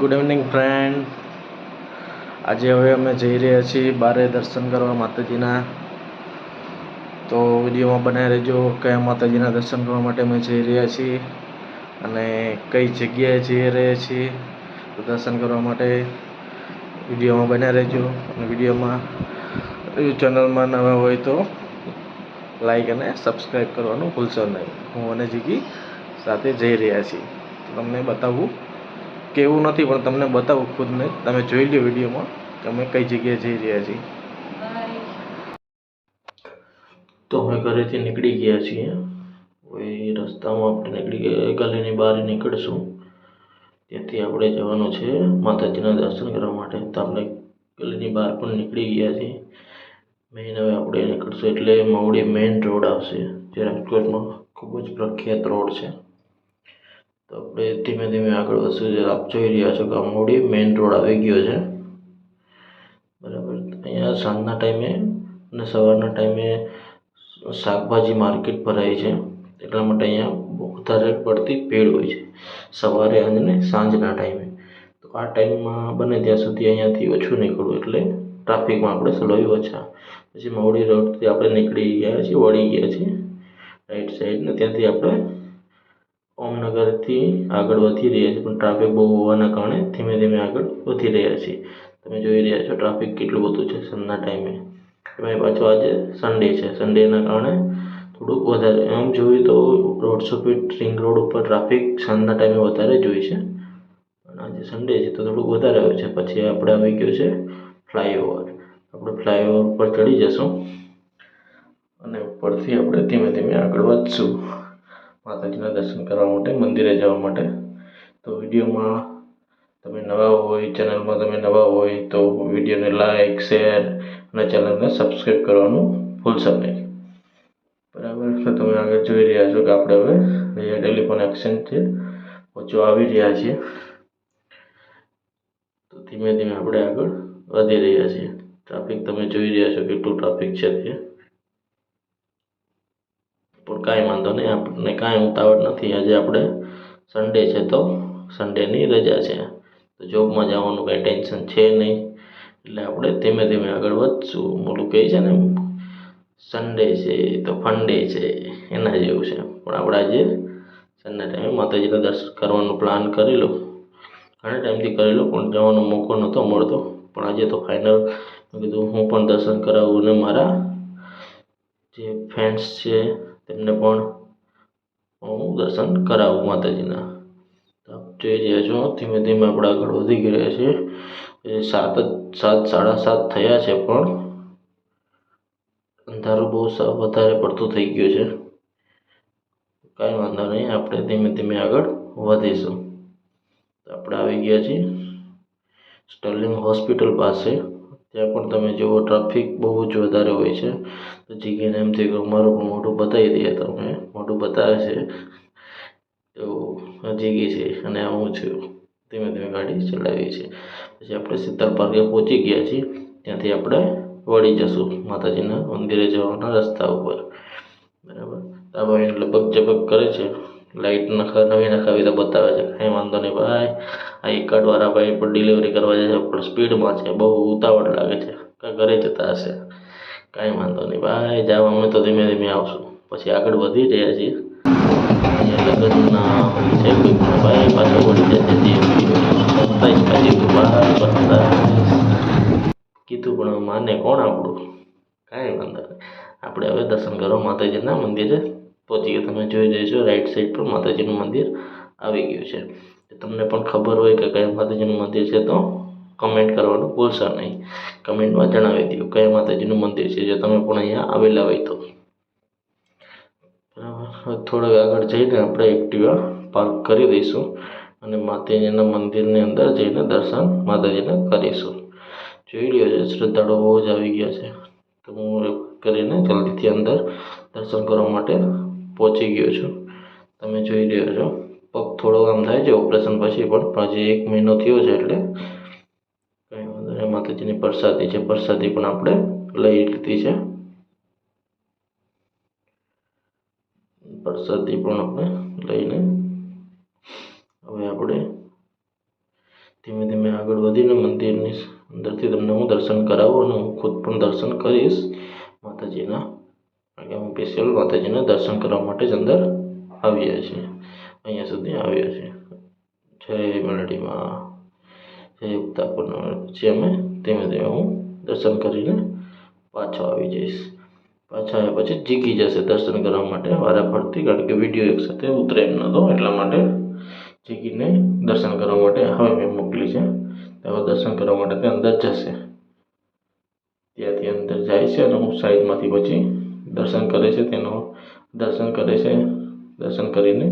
Good evening friend આજે હવે અમે જઈ રહ્યા છીએ બારે દર્શન કરવા માતાજીના. તો વિડીયોમાં બનાવી રહેજો કયા માતાજીના દર્શન કરવા માટે અમે જઈ રહ્યા છીએ અને કઈ જગ્યાએ જઈ રહ્યા છીએ તો દર્શન કરવા માટે વિડીયોમાં બનાવી રહેજો. અને વિડીયોમાં ચેનલમાં નવા હોય તો લાઈક અને સબસ્ક્રાઈબ કરવાનું ભૂલશો નહીં. હું અને જીગી સાથે જઈ રહ્યા છીએ. તમને તમને કેવું નથી, પણ તમને બતાવું ખુદને. તમે જોઈ લો વિડીયોમાં અમે કઈ જગ્યાએ જઈ રહ્યા છીએ. તો અમે ઘરેથી નીકળી ગયા છીએ. હવે રસ્તામાં આપણે નીકળી ગયા, ગલીની બહાર નીકળશું. ત્યાંથી આપણે જવાનું છે માતાજીના દર્શન કરવા માટે. તો આપણે ગલીની બહાર પણ નીકળી ગયા છીએ. મેઇન હવે આપણે નીકળશું એટલે મવડી મેઇન રોડ આવશે, જે રાજકોટમાં ખૂબ જ પ્રખ્યાત રોડ છે. તો આપણે ધીમે ધીમે આગળ વધશું. જે આપ જોઈ રહ્યા છો કે અમોડી મેઇન રોડ આવી ગયો છે. બરાબર. અહીંયા સાંજના ટાઈમે અને સવારના ટાઈમે શાકભાજી માર્કેટ ભરાય છે. એટલા માટે અહીંયા વધારે પડતી ભીડ હોય છે. સવારે અને સાંજના ટાઈમે. તો આ ટાઈમમાં બને ત્યાં સુધી અહીંયાથી ઓછું નીકળવું એટલે ટ્રાફિકમાં આપણે સલોયું ઓછા. પછી મવડી રોડથી આપણે નીકળી ગયા છીએ, વળી ગયા છીએ. રાઈટ સાઈડ ને ત્યાંથી આપણે ઓમનગરથી આગળ વધી રહ્યા છીએ પણ ટ્રાફિક બહુ હોવાના કારણે ધીમે ધીમે આગળ વધી રહ્યા છીએ તમે જોઈ રહ્યા છો ટ્રાફિક કેટલું બધું છે સાંજના ટાઈમે એમાં પાછો આજે સન્ડે છે સન્ડેના કારણે થોડુંક વધારે, એમ જોઈએ તો રોડ સોપીટ રિંગ રોડ ઉપર ટ્રાફિક સાંજના ટાઈમે વધારે જોઈ છે. પણ આજે સન્ડે છે તો થોડુંક વધારે હોય છે. પછી આપણે આવી ગયો છે ફ્લાયઓવર આપણે ફ્લાયઓવર ઉપર ચડી જશું. અને ઉપરથી આપણે ધીમે ધીમે આગળ વધશું. માતાજીના દર્શન કરવા માટે, મંદિરે જવા માટે. તો વિડીયોમાં તમે નવા હોય, ચેનલમાં તમે નવા હોય, તો વિડીયોને લાઈક, શેર અને ચેનલને સબસ્ક્રાઈબ કરવાનું ભૂલશો નહીં. બરાબર? તો તમે આગળ જોઈ રહ્યા છો કે આપણે હવે અહીંયા ટેલિફોન એક્સચેન્જ છે. ઓછો આવી રહ્યા છીએ. તો ધીમે ધીમે આપણે આગળ વધી રહ્યા છીએ. ટ્રાફિક તમે જોઈ રહ્યા છો કેટલું ટ્રાફિક છે તે કાંઈ વાંધો નહીં આપણને કાંઈ ઉતાવળ નથી. આજે આપણે સન્ડે છે તો સન્ડેની રજા છે. તો જોબમાં જવાનું કાંઈ ટેન્શન છે નહીં. એટલે આપણે ધીમે ધીમે આગળ વધશું. મોટું કહે છે ને સન્ડે છે તો ફંડે છે, એના જેવું છે. પણ આપણે આજે સન્ડે ટાઈમે માતાજીના દર્શન કરવાનું પ્લાન કરી લો. ઘણા ટાઈમથી કરી લો, પણ જવાનો મોકો નહોતો મળતો. પણ આજે તો ફાઇનલ કીધું હું પણ દર્શન કરાવું અને મારા જે ફ્રેન્ડ્સ છે તેમને પણ હું દર્શન કરાવું માતાજીના. તો આપ જોઈ રહ્યા છો, ધીમે ધીમે આપણે આગળ વધી ગયા છીએ. સાત જ, સાત, સાડા સાત થયા છે પણ અંધારું બહુ વધારે પડતું થઈ ગયું છે. કાંઈ વાંધો નહીં, આપણે ધીમે ધીમે આગળ વધીશું. આપણે આવી ગયા છીએ. સ્ટર્લિંગ હોસ્પિટલ પાસે. ત્યાં પણ તમે જુઓ ટ્રાફિક બહુ જ વધારે હોય છે. તો જીગીને એમ થયું કે અમારું પણ મોઢું બતાવી દઈએ તમે મોઢું બતાવે છે. એવું જીગી છે અને હું છું. ધીમે ધીમે ગાડી ચલાવી છે પછી આપણે શીતળ પાર્કે પહોંચી ગયા છીએ. ત્યાંથી આપણે વળી જશું માતાજીના મંદિરે જવાના રસ્તા ઉપર. બરાબર? તો આ ભાઈ લપક ઝપક કરે છે. લાઇટ નખા નવી નખાવી તો બતાવે છે. કાંઈ વાંધો નહીં ભાઈ. આ એક ભાઈ પણ ડિલિવરી કરવા જાય છે, પણ સ્પીડમાં છે. બહુ ઉતાવળ લાગે છે. કાં ઘરે જતા હશે. કાંઈ વાંધો નહીં ભાઈ. જાવ અમે તો ધીમે ધીમે આવશું. પછી આગળ વધી રહ્યા છીએ. કીધું પણ માને કોણ આપણું? કાંઈ વાંધો નહીં. આપણે હવે દર્શન કરવા માતાજીના મંદિરે. પહોંચી ગયા તમે જોઈ જઈશો રાઈટ સાઈડ પર માતાજીનું મંદિર આવી ગયું છે. તમને પણ ખબર હોય કે કયા માતાજીનું મંદિર છે તો કમેન્ટ કરવાનું ભૂલશો નહીં. કમેન્ટમાં જણાવી દો કયા માતાજીનું મંદિર છે, જો તમે પણ અહીંયા આવેલા હોય તો. બરાબર. થોડુંક આગળ જઈને આપણે એક્ટિવા પાર્ક કરી દઈશું અને માતાજીના મંદિરની અંદર જઈને દર્શન માતાજીને કરીશું. જોઈ રહ્યો છે શ્રદ્ધાળુઓ બહુ જ આવી ગયા છે. તો હું કરીને જલ્દીથી અંદર દર્શન કરવા માટે પહોંચી ગયો છું. તમે જોઈ રહ્યો છો. પગ થોડો આમ થાય છે, ઓપરેશન પછી પણ હજી એક મહિનો થયો છે એટલે કંઈ વાંધો નહીં. માતાજીની પ્રસાદી છે, પ્રસાદી પણ આપણે લઈ લીધી છે. પ્રસાદી પણ આપણે લઈને હવે આપણે ધીમે ધીમે આગળ વધીને મંદિરની અંદરથી તમને હું દર્શન કરાવું અને હું ખુદ પણ દર્શન કરીશ માતાજીના. કારણ કે હું સ્પેશિયલ માતાજીના દર્શન કરવા માટે જ અંદર આવ્યા છીએ. અહીંયા સુધી આવ્યા છીએ. જય મેલડીમાં જય ઉત્તાપુરમાં પછી અમે ધીમે ધીમે હું દર્શન કરીને પાછો આવી જઈશ. પાછા આવ્યા પછી જીગી જશે દર્શન કરવા માટે વારા ફરતી, કારણ કે વીડિયો એક સાથે ઉતરે એમ નહોતો એટલા માટે જીગીને દર્શન કરવા માટે હવે મેં મોકલી છે. હવે દર્શન કરવા માટે તે અંદર જશે. ત્યાંથી અંદર જાય છે અને હું સાઈડમાંથી પછી દર્શન કરે છે, તેનો દર્શન કરે છે. દર્શન કરીને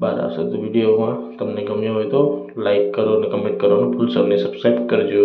બહાર આવશે તો વિડીયોમાં તમને ગમ્યો હોય તો લાઈક કરો અને કમેન્ટ કરવાનું ભૂલશો નહીં. સબસ્ક્રાઈબ કરજો.